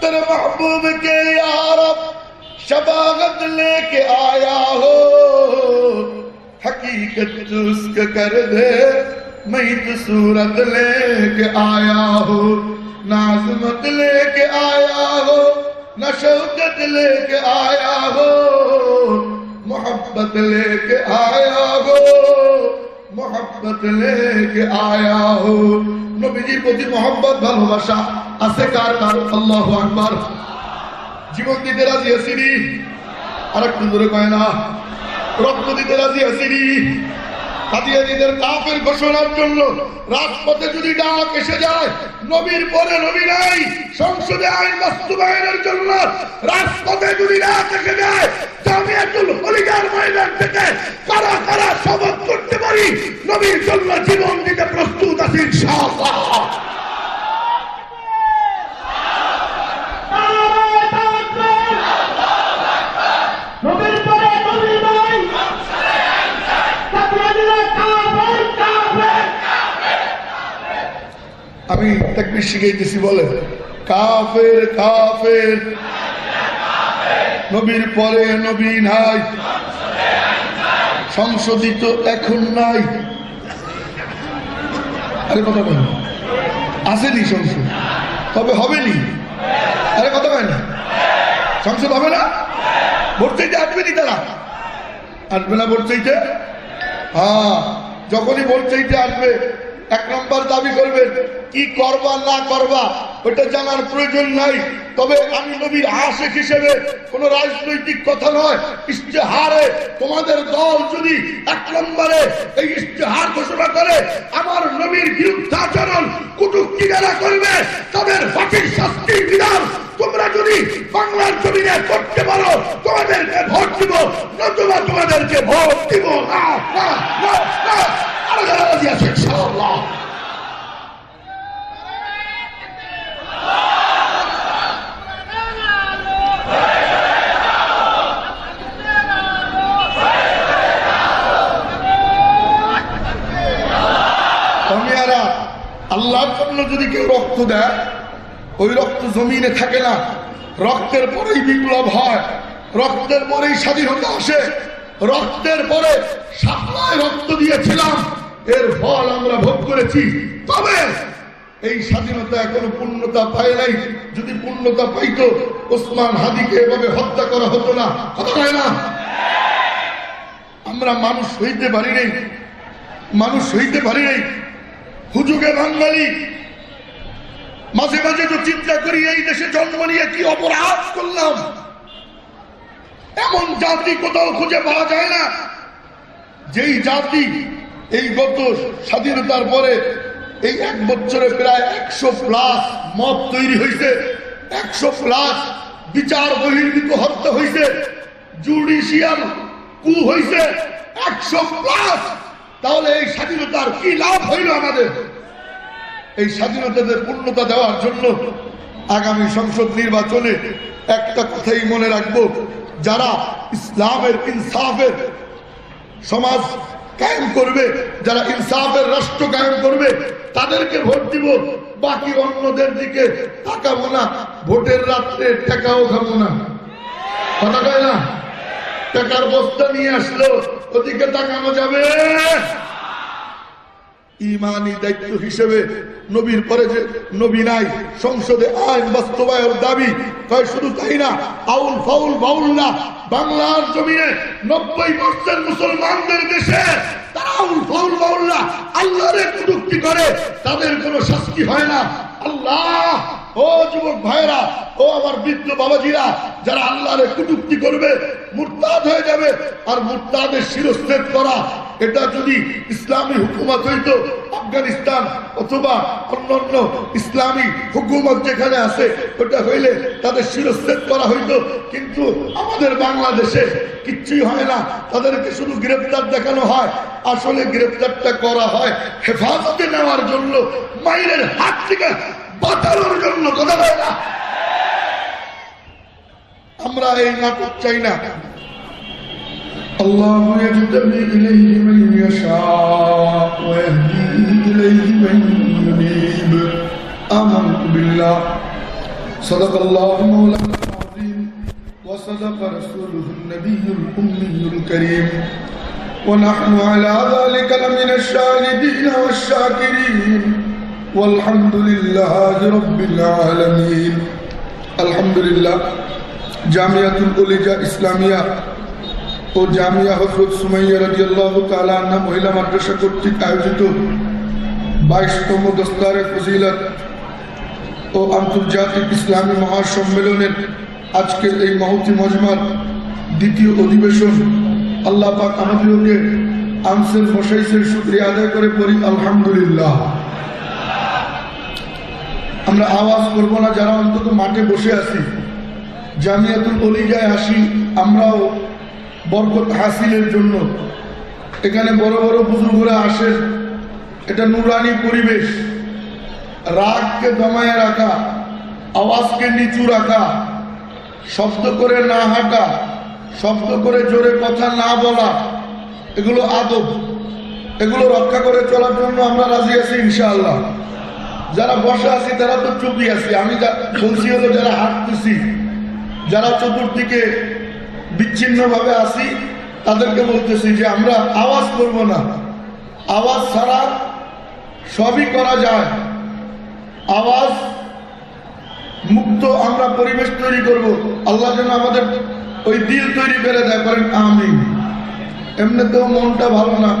تیرے محبوب کے یارب شباغت لے کے آیا ہو۔ حقیقت چسک کر دے، میں تو صورت لے کے آیا ہو۔ نازمت لے کے آیا ہو، نہ شوقت لے کے آیا ہو۔ محبت لے کے آیا ہو، محبت لے کے آیا ہو۔ نبی جی کو محبت بھلوشا আছে কার কার? আল্লাহ আকবার। জীবন দিতে রাজি আসিনি আর একটু দূরে কয় না। রক্ত দিতে রাজি আসিনি ঘোষণার জন্য রাজপথে যদি ডাক এসে যায়, নবীর নাই, সংসদে জন্য রাজপথে যদি যায় ময়দান থেকে কারা কারা করতে পারি? নবীর জন্য জীবন দিতে প্রস্তুত আছি আমি তাকবির শিখাইতেছি বলে কাফের কাফের। নবীর পরে নবী নাই। সংশোধিত এখন নাই। আরে কথা বলেন আসেনি সংসদ তবে হবে নি আরে কথা বলেন সংসদ হবে না? ভোট চাইতে আসবে নি তারা? আসবে না ভোট চাইতে? হ্যাঁ যখনই ভোট চাইতে আসবে এক নম্বর দাবি করবে, কি করবা, না করবা ওটা জানার প্রয়োজন নাই। তবে আমি নবীর আশেক হিসেবে কোন রাজনৈতিক কথা নয়, ইশতেহারে তোমাদের দল যদি এক নম্বরে এই ইশতেহার ঘোষণা করে, আমার নবীর বিরুদ্ধাচরণ কুটুক্তি যারা করবে, তাদের ফাঁসির শাস্তির বিধান তোমরা যদি বাংলার জমিনে করতে পারো, তোমাদেরকে ভোট দিব, নতুবা তোমাদেরকে ভোট দিব। না। রাজি আছে আল্লাহর জন্য যদি কেউ রক্ত দেয়, ওই রক্ত জমিনে থাকে না। রক্তের পরেই বিপ্লব হয়, রক্তের পরেই স্বাধীনতা আসে। রক্তের পরে সাপ্লাই রক্ত দিয়েছিলাম। এর ফল আমরা ভোগ করেছি। তবে এই স্বাধীনতা এখনও পূর্ণতা পায় নাই। যদি পূর্ণতা পাইতো, ওসমান হাদিকে এভাবে হত্যা করা হতো না। হয় না? আমরা মানুষ হইতে পারি নাই। মানুষ হইতে পারি নাই। হুজুগে বাঙালি, মাঝে মাঝে তো চিন্তা করি, এই দেশে জন্ম নিয়ে কি অপরাধ করলাম? এমন জাতি কোথাও খুঁজে পাওয়া যায় না। যেই জাতি এই গত স্বাধীনতার পরে এই এক বছরে প্রায় একশো প্লাস মত তৈরি হয়েছে। একশো প্লাস বিচার বহির্ভূত হত্যা হয়েছে। জুডিশিয়াল কু হয়েছে। একশো প্লাস। তাহলে এই স্বাধীনতার কি লাভ হইল আমাদের? এই স্বাধীনতাদের পূর্ণতা দেওয়ার জন্য আগামী সংসদ নির্বাচনে একটা কথাই মনে রাখব। যারা ইসলামের ইনসাফের সমাজ কায়েম করবে, যারা ইনসাফের রাষ্ট্র কায়েম করবে, তাদেরকে ভোট দিব। বাকি অন্যদের দিকে তাকাবো না। ভোটের রাত্রে টাকাও খাব না। কথা কয় না? টাকার বস্তা নিয়ে আসলো, ওদিকে তাকানো যাবে। ইমানি দায়িত্ব হিসেবে নবীর পরে যে নবী নাই, সংসদে আইন বাস্তবায়ন দাবি কয় শুধু তাই না, আউল ফাউল বাউল না, বাংলার জমিনে নব্বই পার্সেন্ট মুসলমানদের দেশে আউল ফাউল করে, তাদের কোনো শাস্তি হয় না। আল্লাহ ও যুবক ভাইরা ও আমার বৃদ্ধ বাবাজিরা, যারা আল্লাহরে কুটুক্তি করবে, মুরতাদ হয়ে যাবে, আর মুরতাদের শিরচ্ছেদ করা, এটা যদি ইসলামী হুকুমত হইত, আফগানিস্তান অথবা অন্যান্য ইসলামী হুকুমত যেখানে আছে, ওটা হইলে তাদের শিরচ্ছেদ করা হইতো। কিন্তু আমাদের বাংলাদেশে কিচ্ছুই হয় না, তাদেরকে শুধু গ্রেপ্তার দেখানো হয়। আসলে গ্রেপ্তারটা করা হয় হেফাজতে নেওয়ার জন্য মাইরের হাত থেকে বাঁচানোর জন্য কথা হয় না আমরা এই নাটক চাই না الله يجتبي إليه من يشاء ويهدي إليه من ينيب آمنت بالله صدق الله مولانا العظيم وصدق رسوله النبي الأمي الكريم ونحن على ذلك لمن الشاهدين والشاكرين والحمد لله رب العالمين الحمد لله জামিয়াতুল কলিজা ইসলামিয়া ও জামিয়া হজরত সুমাইয়া রাদিয়াল্লাহু তাআলা আনহা মহিলা মাদ্রাসা কর্তৃক আয়োজিত বাইশতম দস্তারে ফজিলত ও আন্তর্জাতিক ইসলামী মহাসম্মেলনের আজকের এই মহতি মজমার দ্বিতীয় অধিবেশন আল্লাহ পাক আমাদেরকে আনসের মশাইসের শুক্রিয়া আদায় করে পড়ি আলহামদুলিল্লাহ আমরা আওয়াজ করব না, যারা অন্তত মাঠে বসে আছি। জামিয়াতুল অলিজায় আসি আমরাও বরকত হাসিলের জন্য। এখানে বড় বড় বুজুর্গরা আসেন এটা নুরানি পরিবেশ। রাগকে দমায় রাখা, আওয়াজকে নিচু রাখা, শব্দ করে না হাঁটা, শব্দ করে জোরে কথা না বলা, এগুলো আদব। এগুলো রক্ষা করে চলার জন্য আমরা রাজি আছি ইনশাআল্লাহ। যারা বসে আছি, তারা তো চুপি আছি। আমি বলছি হলো যারা হাঁটতেছি, যারা চতুর্দিকে বিচ্ছিন্নভাবে আসি তাদেরকে বলতেছি যে আমরা আওয়াজ করব না। আওয়াজ ছাড়া সবই করা যায়। আওয়াজ মুক্ত আমরা পরিবেশ তৈরি করব। আল্লাহ যেন আমাদের ওই দিল তৈরি করে দেয় করেন আমি এমনিতেও মনটা ভালো না।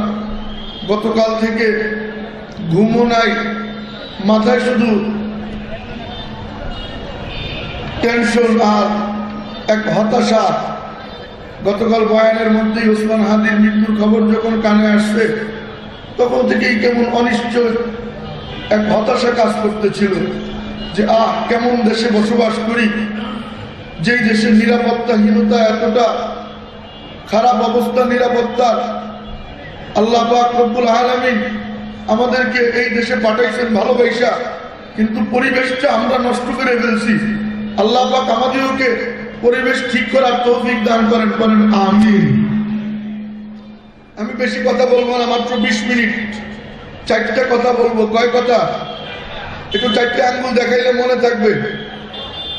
গতকাল থেকে ঘুমো নাই। মাথায় শুধু টেনশন আর এক হতাশা। গতকাল বয়ানের মধ্যেই ওসমান হাদির মৃত্যুর খবর যখন কানে আসছে, তখন থেকেই কেমন অনিশ্চয় এক হতাশা কাজ করতেছিল যে, আহ, কেমন দেশে বসবাস করি? যেই দেশের নিরাপত্তাহীনতা এতটা, খারাপ অবস্থা নিরাপত্তার, আল্লাহ রব্বুল আলামিন আমাদেরকে এই দেশে পাঠাইছেন ভালোবাসা কিন্তু পরিবেশটা আমরা নষ্ট করে ফেলছি। আল্লাহ আমাদেরকে পরিবেশ ঠিক করার তৌফিক দান করেন করেন আমিন। আমি বেশি কথা বলব না, মাত্র বিশ মিনিট। চারটা কথা বলব, কয় কথা? একটু চারটে আঙ্গুল দেখাইলে মনে থাকবে।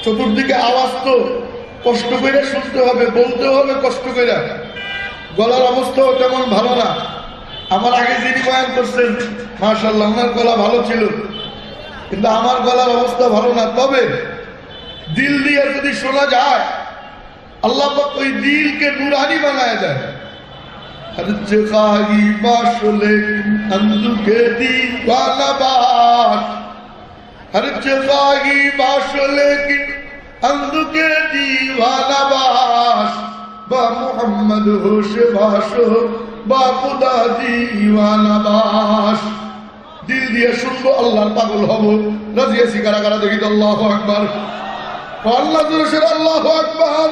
চতুর্দিকে আওয়াজ তো কষ্ট করে শুনতে হবে, বলতে হবে কষ্ট করে। গলার অবস্থাও তেমন ভালো না। আমার আগে যিনি বয়ান করছেন মার্শাল্লাহ ওনার গলা ভালো ছিল। কিন্তু আমার গলার অবস্থা ভালো না। তবে দিল দিয়ে যদি শোনা যায়, আল্লাহ ওই দিলকে নুরানি বানায় দেয় আর বাস। বা মোহাম্মদ হোসে বাস বা খুদা দিওয়ানাবাস দিল দিয়ে শুনব আল্লাহর পাগল হব। রাজিয়া আছি কারা দেখি আল্লাহ আকবার। আল্লাহ দোষের আল্লাহ আকবার।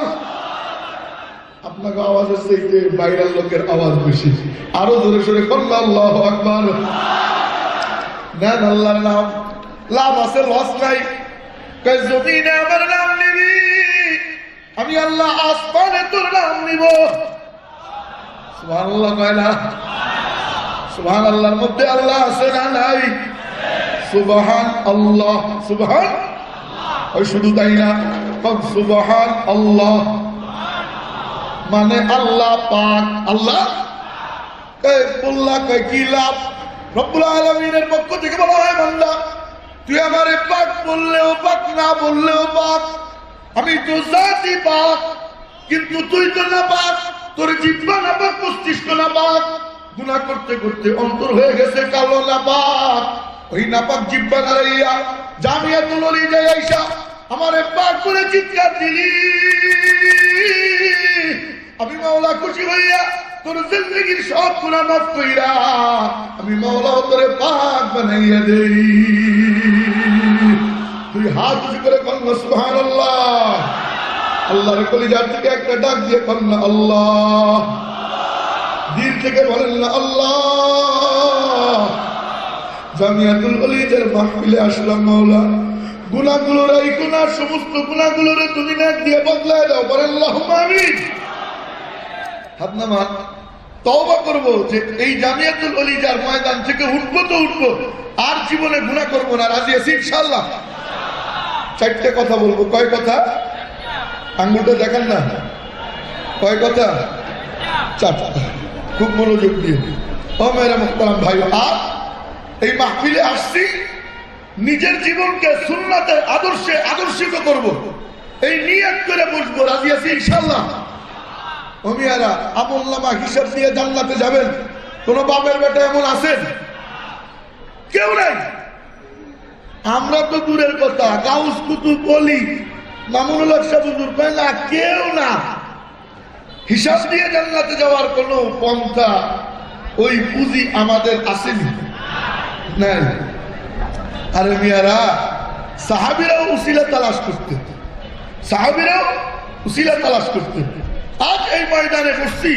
আপনাকে আওয়াজ হচ্ছে বাইরের লোকের আওয়াজ বেশি। আরও জোরে সরে করল আল্লাহ আকবার। নেন আল্লাহর নাম। লাভ আছে, লস নাই। জমি না আমি আল্লাহ আসমানে তোর নাম নিব। সুবহান আল্লাহ কয় না? সুবহান আল্লাহর মধ্যে আল্লাহ আছে না নাই? সুবহান আল্লাহ সুবহান। ওই শুধু তাই না? সুবহান আল্লাহ মানে আল্লাহ পাক, আল্লাহ? কয় কি লাভ? রব্বুল আলমিনের পক্ষ থেকে বলা হয় বান্দা। তুই আমারে পাক বললেও পাক, না বললেও পাক। আমি তো জাতি পাক, কিন্তু তুই তো না পাক, তোর জিব্বা না পাক, মস্তিষ্ক না পাক। গুণা করতে করতে অন্তর হয়ে গেছে কালো না পাক। ওই নাপাক জিব্বা নাড়াইয়া জামিয়া তুললি যাই আইসা আমারে পাক করে চিৎকার দিলি। আমি মাওলা খুশি হইয়া তোর জিন্দগির সব গুণা মাফ কইরা আমি মাওলা তোরে পাক বানাইয়া দেই। তুই হাত উঁচু করে কন্যা সুহান আল্লাহ আল্লাহর কলিজার থেকে একটা ডাক দিয়ে কন্যা আল্লাহ। দিল থেকে বলেন না, আল্লাহ। জামিয়াতুল কলিজের মাহফিলে আসলাম, মাওলা। গুণাগুলোর এই গুণার সমস্ত গুণাগুলোরে তুমি নাক দিয়ে বদলায় দাও, বলেন আমিন। হাত নামা তওবা করব যে এই জামিয়াতুল অলিজার ময়দান থেকে উঠবো তো উঠবো, আর জীবনে গুণা করব না, রাজি আছি ইনশাআল্লাহ। চারটে কথা বলব। কয় কথা? আঙ্গুলটা দেখান না। কয় কথা? চারটা। খুব মনোযোগ দিয়ে। ভাই আর এই মাহফিলে আসছি, নিজের জীবনকে সুন্নাতের আদর্শে আদর্শিত করব। এই নিয়ত করে বসবো। রাজি আছি ইনশাল্লাহ অমিয়ারা আমল্লামা হিসাব দিয়ে জান্নাতে যাবেন। কোন বাপের বেটা এমন আছেন? কেউ নাই? আমরা তো দূরের কথা, গাউস কুতুব বলি, মামুনুল না, কেউ না। হিসাব দিয়ে জান্নাতে যাওয়ার কোনো পন্থা ওই পুঁজি আমাদের আসেনি। নাই। আরে মিয়ারা, সাহাবিরাও উসিলা তালাশ করতেন। সাহাবিরাও উসিলা তালাশ করতেন। আজ এই ময়দানে বসছি,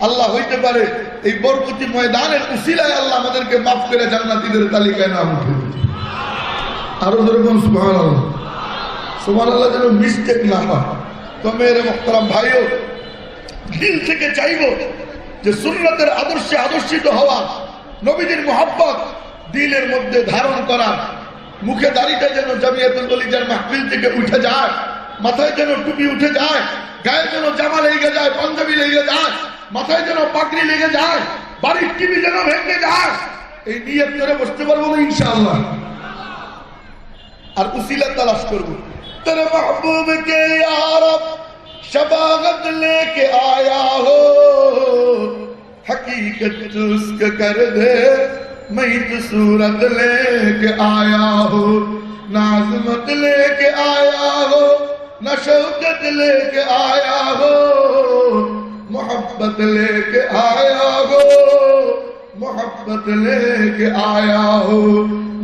আল্লাহ হইতে পারে এই বরকতি ময়দানের উসিলায় আল্লাহ আমাদেরকে মাফ করে জান্নাতীদের তালিকায় নাম উঠে। আরও ধরুন সুবহান আল্লাহ সুবহান আল্লাহ যেন মিস্টেক না হয়। তো মেয়ের, মোহতারাম ভাইও, দিল থেকে চাইব যে সুন্নতের আদর্শে আদর্শিত হওয়া, নবীজির মোহাব্বত দিলের মধ্যে ধারণ করা, মুখে দাড়িটা যেন জামিয়াতুল বলিজার মাহফিল থেকে উঠে যায়, মাথায় যেন টুপি উঠে যায়, গায়ে যেন জামা লেগে যায়, পাঞ্জাবি লেগে যায়, মাথায় যেন পাগড়ি লেগে যায়, বাড়ির টিভি যেন ভেঙে যায়, এই নিয়ে বসতে পারব না ইনশাআল্লাহ। اور وسیلہ تلاش کرو۔ تر محبوب کے یارب شباغت لے کے آیا ہو۔ حقیقت چسک کر دے، میں تو صورت لے کے آیا ہو۔ نازمت لے کے آیا ہو، نہ شوقت لے کے آیا ہو۔ محبت لے کے آیا ہو۔ মোহাম্মত লেগে আয়া হো।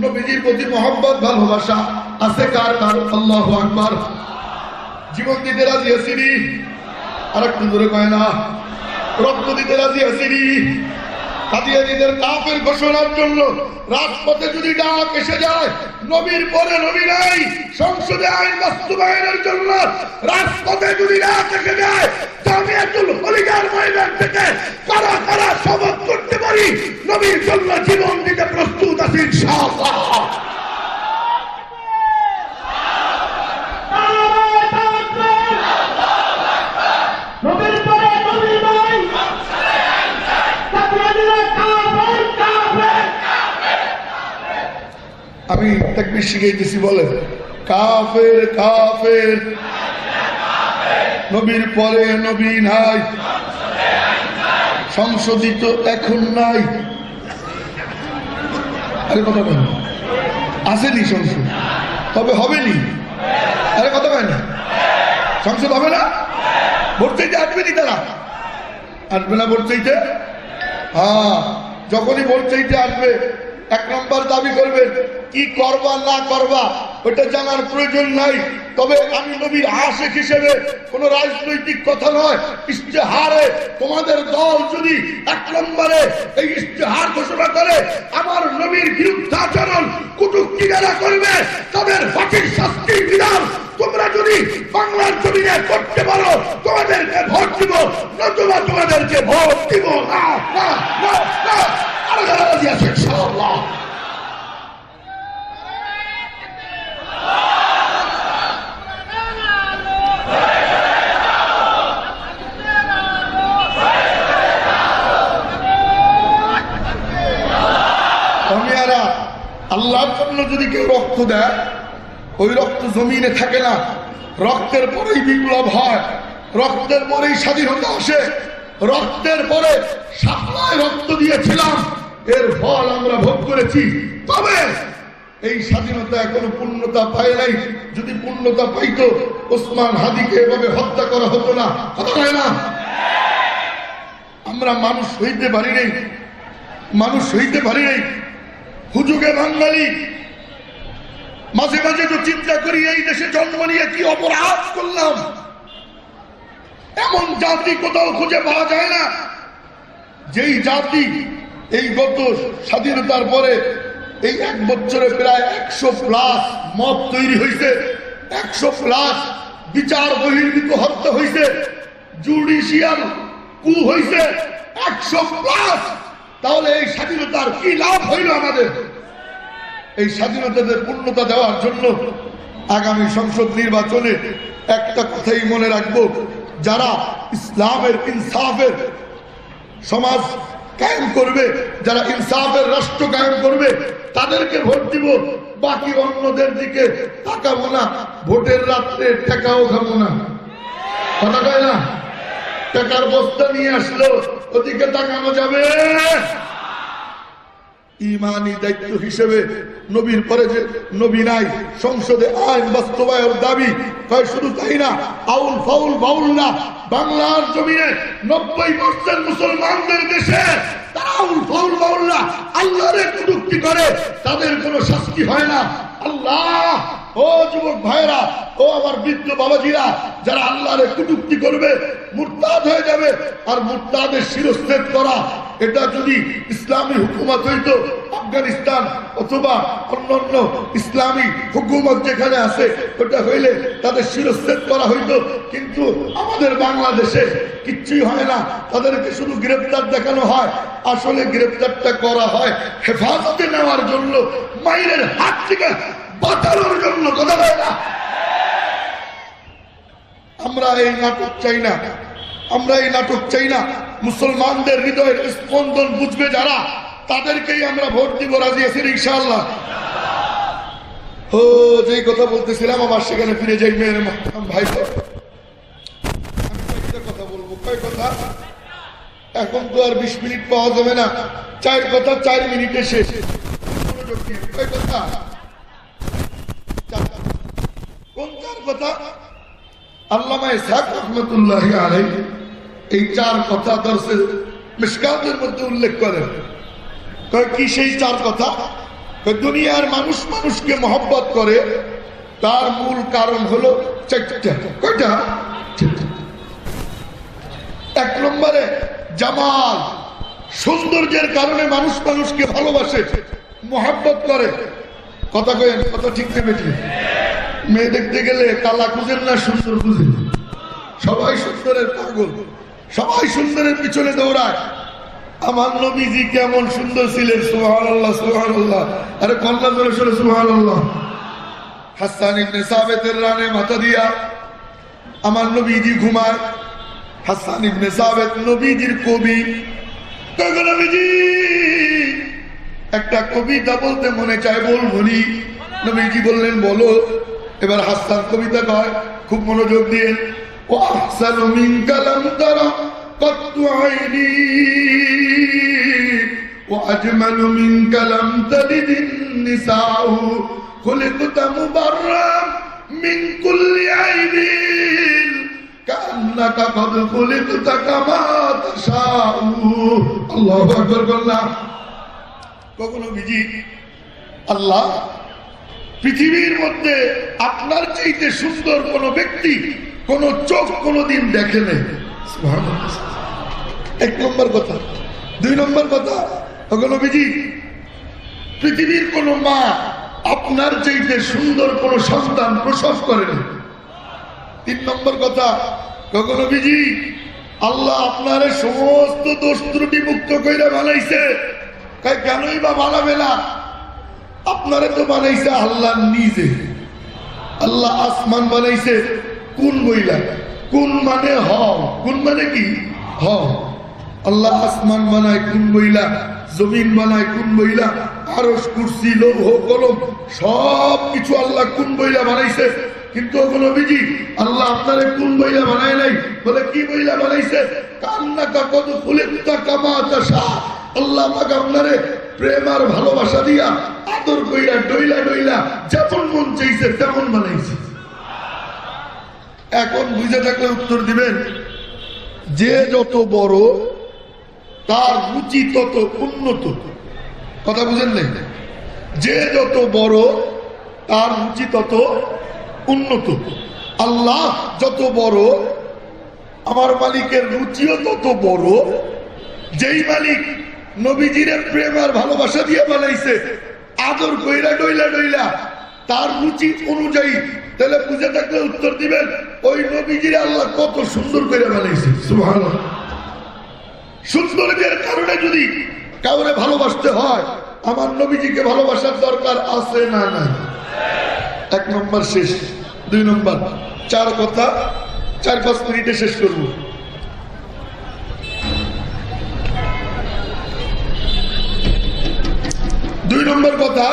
নবীজির প্রতি মোহাম্মত ভালোবাসা আছে কার কার? আল্লাহ আকবার। জীবন দিতে রাজি আসিনি আর একটু দূরে কয় না। রক্ত দিতে রাজি আসিনি কাদিয়ানিদের কাফের ঘোষণার জন্য রাজপথে যদি ডাক এসে যায়, নবীর পরে নবী নাই, সংসদে আইন বাস্তবায়নের জন্য রাজপথে যদি ডাক এসে যায় আমি একজন হলিগার ময়দান থেকে কারা কারা শপথ করতে পারি, নবীর জন্য জীবন দিতে প্রস্তুত আছি ইনশাআল্লাহ। আমি তাকবীর শিখাইতেছি বলে কাফের কাফের। নবীর পরে নবী নাই। সংশোধিত এখন নাই। আরে কথা কেন আসেনি সংসদ তবে হবেনি। আরে কথা কেন সংসদ হবে না? ভোট চাইতে আসবেনি তারা। আসবে না ভোট চাইতে? হ্যাঁ যখনই ভোট চাইতে আসবে, এক নম্বর দাবি করবে কি করবা না করবা ওটা জানার প্রয়োজন নাই তবে আমি নবীর আশেক হিসেবে কোন রাজনৈতিক কথা নয় ইস্তেহারে তোমাদের দল যদি এক নম্বরে এই ইস্তেহার ঘোষণা করে আমার নবীর বিরুদ্ধাচরণ কুটুক্তি যারা করবে তাদের ফাঁসির শাস্তির বিধান তোমরা যদি বাংলার জমিনে করতে পারো তোমাদেরকে ভোট দিব নতুবা তোমাদেরকে ভোট দিব না না না না যারা রাজি আছে ইনশাআল্লাহ কমিয়ারা যদি কেউ রক্ত দেয়, ওই রক্ত জমিনে থাকে না। রক্তের পরেই বিপ্লব হয়, রক্তের পরেই স্বাধীনতা আসে, রক্তের পরে সাপ্লাই রক্ত দিয়েছিলাম। এর ফল আমরা ভোগ করেছি। তবে এই স্বাধীনতা এখনও পূর্ণতা পায় নাই। যদি পূর্ণতা পাইতো, ওসমান হাদিকে এভাবে হত্যা করা হতো না। হয় না? আমরা মানুষ হইতে পারি নাই। মানুষ হইতে পারি নাই। হুজুগে বাঙালি। মাঝে মাঝে তো চিন্তা করি, এই দেশে জন্ম নিয়ে কি অপরাধ করলাম? এমন জাতি কোথাও খুঁজে পাওয়া যায় না। যেই জাতি এই গত স্বাধীনতার পরে এই এক বছরে প্রায় একশো প্লাস মত তৈরি হয়েছে। একশো প্লাস বিচার বহির্ভূত হত্যা হয়েছে। জুডিশিয়াল কু হয়েছে। একশো প্লাস! তাহলে এই স্বাধীনতার কি লাভ হইল আমাদের? এই স্বাধীনতাদের পূর্ণতা দেওয়ার জন্য আগামী সংসদ নির্বাচনে একটা কথাই মনে রাখব। যারা ইসলামের ইনসাফের সমাজ কায়েম করবে, যারা ইনসাফের রাষ্ট্র কায়েম করবে, তাদেরকে ভোট দিব। বাকি অন্যদের দিকে তাকাবো না। ভোটের রাত্রে টাকাও খাব না। কথা কয় না? টাকার বস্তা নিয়ে আসলো, ওদিকে তাকানো যাবে। ইমানি দায়িত্ব হিসেবে নবীর পরে যে নবী নাই, সংসদে আইন বাস্তবায়ন দাবি কয় শুধু তাই না, আউল ফাউল বাউল না, বাংলার জমিনে নব্বই পার্সেন্ট মুসলমানদের দেশে ফাউল বাউল না, আল্লাহরে কটুক্তি করে, তাদের কোনো শাস্তি হয় না। আল্লাহ ভাইরা ও যারা আল্লাহরে কটুক্তি করবে, মুরতাদ হয়ে যাবে, আর মুরতাদের শিরচ্ছেদ করা এটা যদি ইসলামী হুকুমত হইতো, আফগানিস্তান অথবা অন্যান্য ইসলামী হুকুমত যেখানে আছে, ওটা হইলে তাদের শিরচ্ছেদ করা হইতো। কিন্তু আমাদের বাংলাদেশে কিচ্ছুই হয় না। তাদেরকে শুধু গ্রেপ্তার দেখানো হয়। আসলে গ্রেপ্তারটা করা হয় হেফাজতে নেওয়ার জন্য মাইরের হাত থেকে বাঁচানোর জন্য। কথা হয় না? আমরা এই নাটক চাই না। আমরা এই নাটক চাই না। মুসলমানদের হৃদয়ের স্পন্দন বুঝবে যারা, তাদেরকেই আমরা ভোট দিব, রাজি আছি ইনশাআল্লাহ। ও যে কথা বলতেছিলাম, আবার সেখানে ফিরে যাই মেয়ের মহতারাম ভাই কথা বলব। কয় কথা? এখন তো আর বিশ মিনিট পাওয়া যাবে না। চার কথা চার মিনিটে শেষ। কয় কথা? কোন চার কথা? আল্লামা ইসহাক রহমতুল্লাহ আলাই এই চার কথা দর্শে মিসকাতের মধ্যে উল্লেখ করেন। কি সেই চার কথা? দুনিয়ার মানুষ মানুষকে মহব্বত করে, তার মূল কারণ হলো কয়টা। এক নম্বরে জামাল, সৌন্দর্যের কারণে মানুষ মানুষকে ভালোবাসে, মহাব্বত করে। কথা কয়েন কথা ঠিক নেবে মেয়ে দেখতে গেলে কালা খুঁজেন না, সুন্দর খুঁজেন। সবাই সুন্দরের পাগল। সবাই সুন্দরের পিছনে দৌড়ায়। আমার নবীজি কেমন সুন্দর ছিলেন সুহান আল্লাহ সুহান আল্লাহ আরে কন্যা ধরে শুনে সুহান আল্লাহ হাসান ইবনে সাবেতের রানে মাথা দিয়া আমার নবীজি ঘুমায়। হাসান ইবনে সাবেত নবীজির কবি। তখন নবীজি? একটা কবিতা বলতে মনে চায় বলবনি নবীজি বললেন, বলো। এবার হাসান কবিতা কয়, খুব মনোযোগ দিয়ে। ও আহসান মিন কালাম তারা কত আইনি وأجمل منك لم تلد النساء خلقت مبرا من كل عيب كأنك قد خلقت كما تشاء الله أكبر الله কখনো বিজি আল্লাহ পৃথিবীর মধ্যে আপনার চাইতে সুন্দর কোন ব্যক্তি কোন চোখ কোনদিন দেখে এক নম্বর কথা। দুই নম্বর কথা ওগুলো বিজি পৃথিবীর কোন মা আপনার চাইতে সুন্দর কোন সন্তান প্রসব করেন তিন নম্বর কথা কখনো বিজি আল্লাহ আপনার সমস্ত দোষ ত্রুটি মুক্ত কইরা বানাইছে। তাই কেনই বা বানাবে না? আপনারে তো বানাইছে আল্লাহ নিজে। আল্লাহ আসমান বানাইছে। কোন বইলা কোন মানে হ কোন মানে কি? হ আল্লাহ আসমান বানায় কোন বইলা জমিন বানায় কোন বইলা আরস কুরসি, লৌহ, কলম, সব কিছু আল্লাহ কোন বইলা বানাইছে? কিন্তু ওগুলো বিজি আল্লাহ আপনারে কোন বইলা বানায় নাই? বলে, কি বইলা বানাইছে? কান্না কাকত ফুলিতা কামাতা শাহ আল্লাহ আমাকে আপনারে প্রেম আর ভালোবাসা দিয়া আদর কইরা, ডইলা ডইলা, যেমন মন চাইছে তেমন বানাইছে। এখন বুঝে থাকলে উত্তর দিবেন, যে যত বড়, তার রুচি তত উন্নত। কথা বুঝেন নাই? যে যত বড়, তার রুচি তত উন্নত। আল্লাহ যত বড়, আমার মালিকের রুচিও তত বড়। যেই মালিক নবীজিরে প্রেম আর ভালোবাসা দিয়ে বানাইছে, আদর কইরা ডইলা ডইলা, তার রুচি অনুযায়ী তাহলে বুঝে থাকলে উত্তর দিবেন, ওই নবীজিরে আল্লাহ কত সুন্দর করে বানাইছে, সুবহানাল্লাহ। সৌন্দর্যের কারণে যদি কাউরে ভালোবাসতে হয়, আমার নবীজিকে ভালোবাসার দরকার আছে না নাই? এক নম্বর শেষ, দুই নম্বর, চার কথা, চার পাঁচ মিনিটে শেষ করব। দুই নম্বর কথা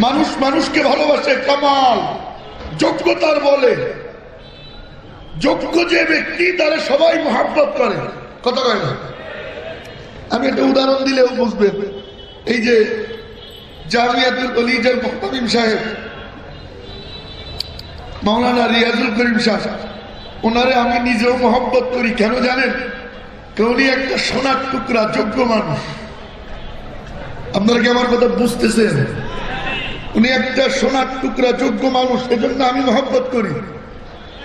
মানুষ মানুষকে ভালোবাসে, কামাল। যোগ্যতার বলে। যোগ্য যে ব্যক্তি, তারা সবাই মহাব্বত করে। কথা কয় না? আমি একটা উদাহরণ দিলেও বুঝবে। এই যে জামিয়াতুল অলিজাল মুহতামিম সাহেব, মাওলানা রিয়াজুল করিম সাহেব ওনারে আমি নিজেও মহব্বত করি। কেন জানেন? উনি একটা সোনার টুকরা, যোগ্য মানুষ। আপনারা কি আমার কথা বুঝতেছেন? উনি একটা সোনার টুকরা যোগ্য মানুষ এজন্য আমি মহব্বত করি।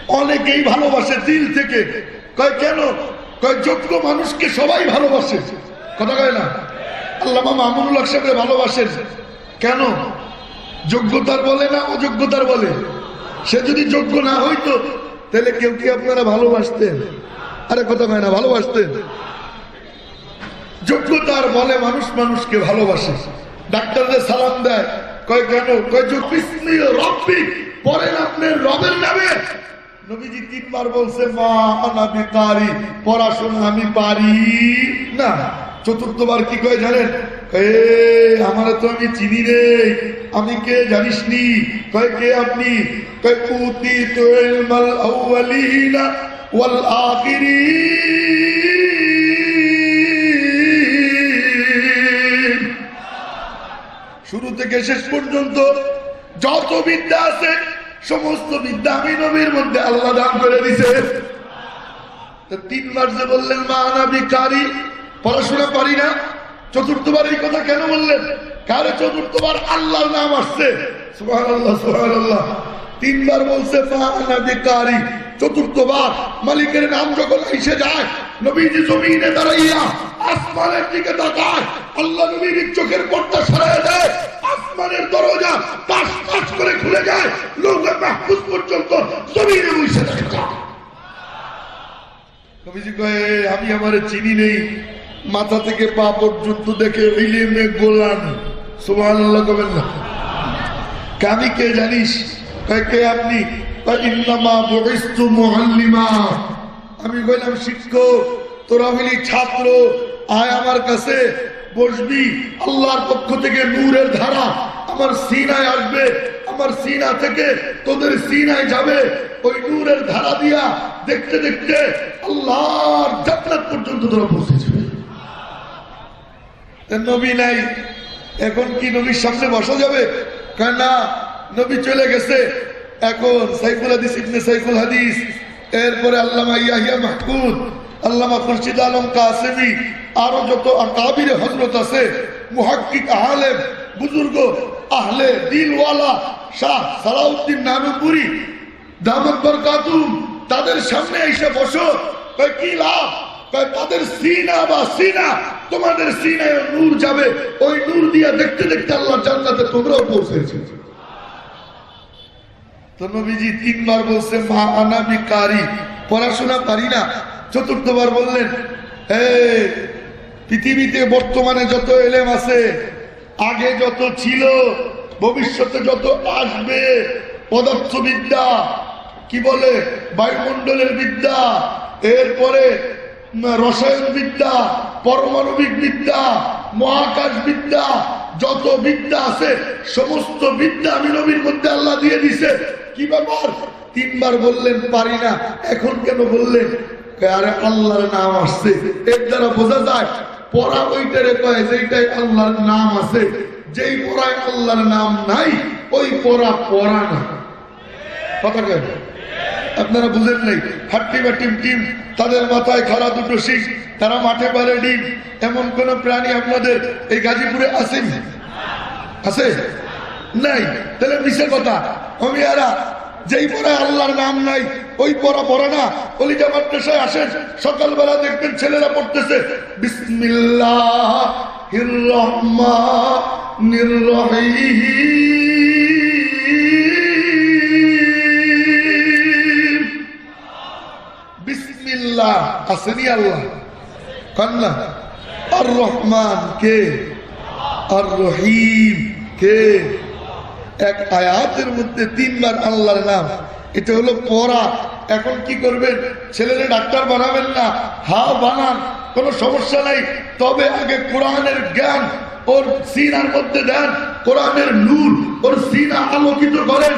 অনেকেই ভালোবাসে দিল থেকে। কয়, কেন? কয়, যোগ্য মানুষকে সবাই ভালোবাসে। কথা কয় না? আল্লাহ মামুনুল হক সাহেবরে ভালোবাসেন। কেন? যোগ্যতার বলে না অযোগ্যতার বলে? সে যদি যোগ্য না হইতো, তাহলে কেউ কি আপনারা ভালোবাসতেন? আরে, কথা কয় না, ভালোবাসতেন। যোগ্যতার বলে মানুষ মানুষকে ভালোবাসে। ডাক্তারদের সালাম দেয়। কেন রবের নামে। বলছে, মা পড়াশোনা আমি পারি না। চতুর্থবার কি কয় জানেন? আমার তো আমি চিনি রে, আমি কে জানিস নি? কয়, কে আপনি? কয় পুতি তো ইলমাল আউয়ালিনা ওয়াল আখিরিন। থেকে শেষ পর্যন্ত যত বিদ্যা আছে, সমস্ত বিদ্যা আমি নবীর মধ্যে আল্লাহ দান করে দিছে। তিনবার যে বললেন, মা আনা বিকারি পড়াশোনা পারি না। চতুর্থবার এই কথা কেন বললেন? কারে চতুর্থবার? আল্লাহর নাম আসছে। তিনবার বলছে বিকারি চতুর্থবার, মালিকের নাম যখন এসে যায়, নবীজি জমিনে দাঁড়াইয়া আসমানের দিকে তাকায়। আল্লাহ নবীর চোখের পর্দা সরায় দেয়। আসমানের দরজা টাস টাস করে খুলে যায়, লোকে মাহফুজ পর্যন্ত জমিনে বসে থাকে। নবীজি কয়ে, আমি আমারে চিনি নেই, মাথা থেকে পা পর্যন্ত দেখে গোলান। কবেন না। কে আমি কে জানিস? আপনি? আমি কইলাম, শিক্ষক, তোরা হইলি ছাত্র, আয় আমার কাছে। বসবি। আল্লাহর পক্ষ থেকে নূরের ধারা আমার সিনায় আসবে। আমার সিনা থেকে তোদের সিনায় যাবে। ওই নূরের ধারা দিয়া দেখতে দেখতে আল্লাহর জান্নাত পর্যন্ত তোরা পৌঁছে যাবে। নবী নাই। এখন কি নবীর সামনে বসা যাবে? কারণ না, নবী চলে গেছে। এখন সাইফুল হাদিস, ইবনে সাইফুল হাদিস, এরপরে আল্লামা ইয়াহিয়া মাহমুদ আল্লামা খুরশিদ আলম কাসেমি, আরও যত আকাবির হজরত আছে, মুহাক্কিক আলেম, বুজুর্গ, আহলে দিলওয়ালা শাহ সালাউদ্দিন নানুপুরি, দামত বরকাতুম তাদের সামনে এসে বসো। কি লাভ? তাদের সিনা বা সিনা, তোমাদের সিনায় নূর যাবে। ওই নূর দিয়া দেখতে দেখতে আল্লাহ জান্নাতে তোমরাও পৌঁছেছো। তো নবীজি তিনবার বলছে মা আনামি কারি পড়াশোনা পারি না। চতুর্থবার বললেন হে পৃথিবীতে বর্তমানে যত এলেম আছে, আগে যত ছিল, ভবিষ্যতে যত আসবে, পদার্থবিদ্যা, কি বলে, বায়ুমণ্ডলের বিদ্যা, এরপরে রসায়ন বিদ্যা পারমাণবিক বিদ্যা মহাকাশ বিদ্যা যত বিদ্যা আছে, সমস্ত বিদ্যা আমি নবীর মধ্যে আল্লাহ দিয়ে দিছে। কি ব্যাপার? তিনবার বললেন, পারি না। এখন কেন বললেন? আরে আল্লাহর নাম আসছে। এর দ্বারা বোঝা যায়, পড়া ওইটারে কয় যেটাই আল্লাহর নাম আছে। যেই পড়ায় আল্লাহর নাম নাই, ওই পড়া পড়া না। কথা কয়? আপনারা বুঝেন নাই, হাট্টি বা টিম টিম তাদের মাথায় খাড়া দুটো শিখ তারা মাঠে পারে ডিম। এমন কোন প্রাণী আপনাদের এই গাজীপুরে আসেনি আছে? নাই। তাহলে মিশে কথা। অমিয়ারা যেই পড়ায় আল্লাহর নাম নাই, ওই পড়া পড়ে না। কলিজা মাদ্রাসায় আসেন, সকালবেলা দেখবেন ছেলেরা পড়তেছে বিসমিল্লাহ। আসেনি আল্লাহ। আর রহমান কে? আর রহিম কে? এক আয়াতের মধ্যে তিনবার আল্লাহর নাম। এটা হলো পড়া। এখন কি করবেন? ছেলেরা ডাক্তার বানাবেন না। হা বানান, কোনো সমস্যা নাই। তবে আগে কোরআনের জ্ঞান, ওর সিনার মধ্যে দেন। কোরআনের নূর, ওর সিনা আলোকিত করেন।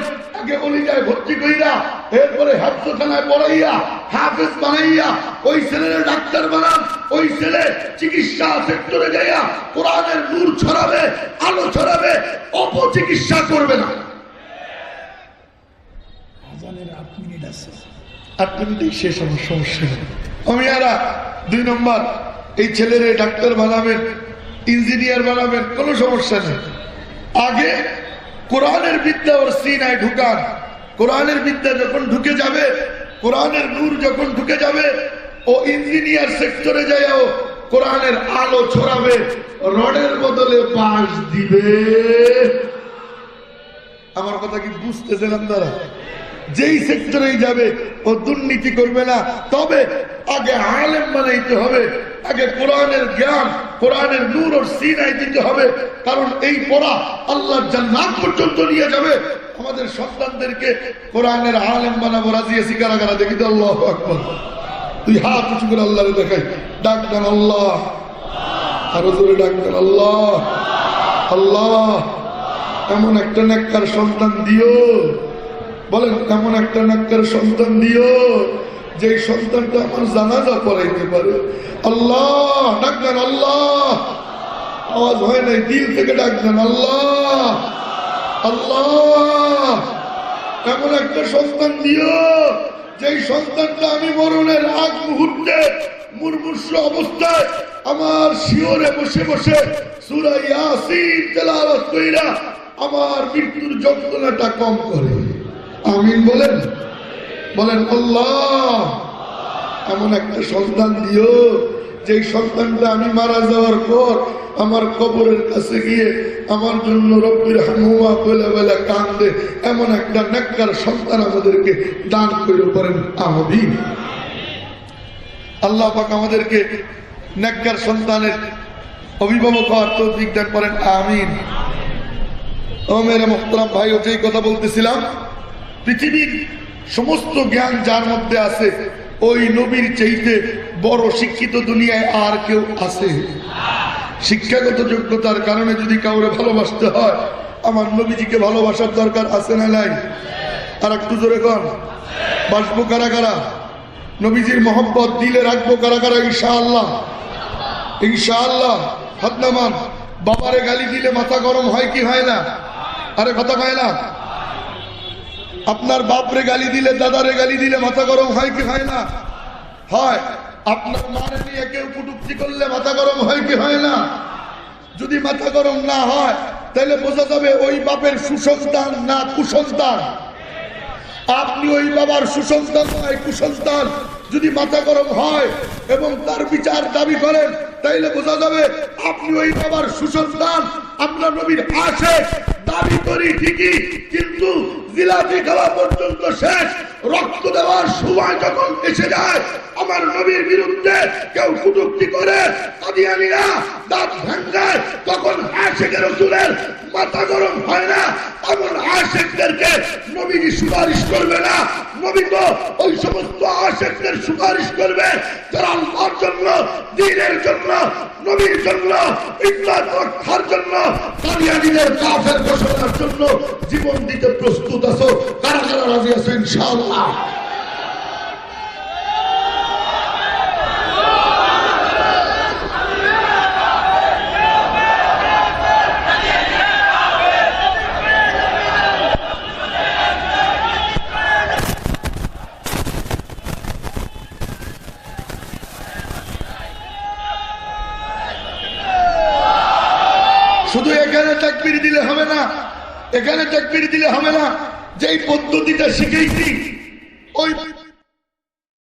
আগে অলিজায় ভর্তি কইরা এরপরে হাফসানায় পড়াইয়া হাফেজ বানাইয়া ওই ছেলের ডাক্তার বানান ওই ছেলে চিকিৎসা সেক্টরে যাইয়া কোরআনের নূর ছড়াবে আলো ছড়াবে অপচিকিৎসা করবে না। আট মিনিটেই শেষ আমার সমস্যা আমি আরা দুই নম্বর এই ছেলেরে ডাক্তার বানাবেন ইঞ্জিনিয়ার বানাবেন কোনো সমস্যা নেই। আগে কোরআনের বিদ্যা ওর সিনায় ঢুকান। কোরআনের বিদ্যা যখন ঢুকে যাবে, কোরআনের নূর যখন ঢুকে যাবে, ও ইঞ্জিনিয়ার সেক্টরে যাইও কোরআনের আলো ছড়াবে, রডের বদলে বাঁশ দিবে। আমার কথা কি বুঝতেছেন আপনারা যেই সেক্টরেই যাবে, ও দুর্নীতি করবে না। তবে আগে আলেম বানাইতে হবে আগে কোরআনের জ্ঞান, কোরআনের নূর ওর সিনাই দিতে হবে। কারণ এই পড়া আল্লাহর জান্নাত পর্যন্ত নিয়ে যাবে। আমাদের সন্তানদেরকে কোরআনের আলেম বানাবো, রাজি আছি কারা দেখি আল্লাহ আকবর। তুই হাত উঁচু করে আল্লাহরে দেখাই। ডাক দেন আল্লাহ। আরও জোরে ডাক আল্লাহ। আল্লাহ, এমন একটা নেককার সন্তান দিও। বলেন, এমন একটা নেককার সন্তান দিও। যে সন্তানটা আমার জানাজা পড়াইতে পারে, আল্লাহ, ডাকবেন আল্লাহ। আওয়াজ হয় নাই, দিল থেকে ডাকবেন আল্লাহ। আল্লাহ। এমন একটা সন্তান দিও, যেই সন্তানটা আমি মরণের আগ মুহূর্তে মুরমুর্ষ অবস্থায় আমার শিওরে বসে বসে সুরা ইয়াসিন তেলাওয়াত কইরা আমার মৃত্যুর যন্ত্রণাটা কম করে। আমিন বলেন? বলেন, আল্লাহ, এমন একটা সন্তান দিও, যেই সন্তানটা আমি মারা যাওয়ার পর আমার কবরের কাছে গিয়ে আমার জন্য রব্বির হামুয়া বলে বলে কান্দে, এমন একটা নেককার সন্তান আমাদেরকে দান করে পড়েন আমিন। আল্লাহ পাক আমাদেরকে নেককার সন্তানের অভিভাবক হওয়ার তৌফিক দান করেন, আমিন। ও মেরে মোহতারাম ভাই ও যেই কথা বলতেছিলাম, পৃথিবীর সমস্ত জ্ঞান যার মধ্যে আছে, ওই নবীর চাইতে বড় শিক্ষিত দুনিয়ায় আর কেউ আছে? শিক্ষাগত যোগ্যতার কারণে যদি কাউরে ভালোবাসতে হয়, আমার নবীজিকে ভালোবাসার দরকার আছে না নাই? আর একটু জোরে কন। বাসবো কারা কারা? নবীজির মোহাম্মত দিলে রাখব কারা কারা, ইনশাআল্লাহ। ইনশাআল্লাহ। হাত নামান। বাবারে গালি দিলে মাথা গরম হয় কি হয় না? আরে কথা কয় না। আপনার বাপরে গালি দিলে, দাদারে গালি দিলে মাথা গরম হয় কি হয় না? হয়। আপনার মারে নিয়ে কেউ কুটুক্তি করলে মাথা গরম হয় কি হয় না? যদি মাথা গরম না হয়, তাহলে বোঝা যাবে ওই বাপের সুসন্তান না কুসন্তান। আপনি ওই বাবার সুসন্তান নয়, কুসন্তান। যদি মাথা গরম হয় এবং তার বিচার দাবি করেন, তাইলে বোঝা যাবে আপনি ওই বাবার সুসন্তান, আপনার নবীর আসে দাবি করি ঠিকই, কিন্তু জিলাপি খাওয়া পর্যন্ত শেষ। রক্ত দেওয়ার সময় যখন এসে যায়, আমার নবীর বিরুদ্ধে কেউ কুটুক্তি করে কাদিয়ানিরা দাঁত ভাঙ্গায়, তখন আশেকের রসুলের মাথা গরম হয় না। এমন আশেকদেরকে নবীজি সুপারিশ করবে না। নবী তো ওই সমস্ত আশেকদের সুপারিশ করবে। যারা আল্লাহর জন্য, দিনের জন্য, নবীর জন্য ইসলাম রক্ষার জন্য কাদিয়ানিদের কাফের ঘোষণার জন্য জীবন দিতে প্রস্তুত আছো। কারা কারা রাজি আছো, ইনশাআল্লাহ? তাকবির দিলে হবে না। এখানে তাকবির দিলে হবে না। যেই পদ্ধতিটা শিখেছি ওই